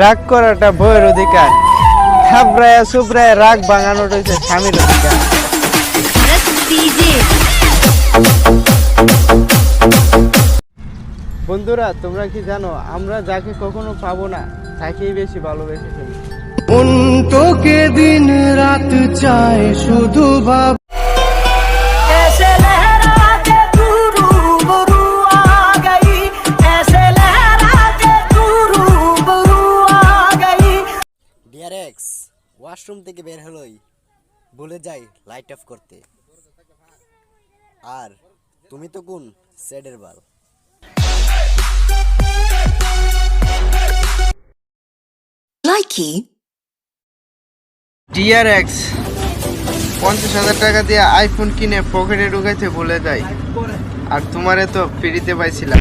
রাগ করাটা বইয়ের অধিকার। থাবড়ায় সুবড়ায় রাগ বাঙানোটা হচ্ছে স্বামীর অধিকার। বন্ধুরা, তোমরা কি জানো, আমরা যাকে কখনো পাবো না, তাকেই বেশি ভালোবেসে ফেলি। তোকে দিন রাত চায় শুধু ভাব ইয়ারেক্স ওয়াশরুম থেকে বের হলোই। ভুলে যাই লাইট অফ করতে। আর তুমি তো কোন স্যাডের বাল? লাইকি ডিআরএক্স পঞ্চাশ হাজার টাকা দিয়ে আইফোন কিনে পকেটে ঢুকাইতে ভুলে যাই। আর তোমারে তো ফ্রিতে পাইছিলাম।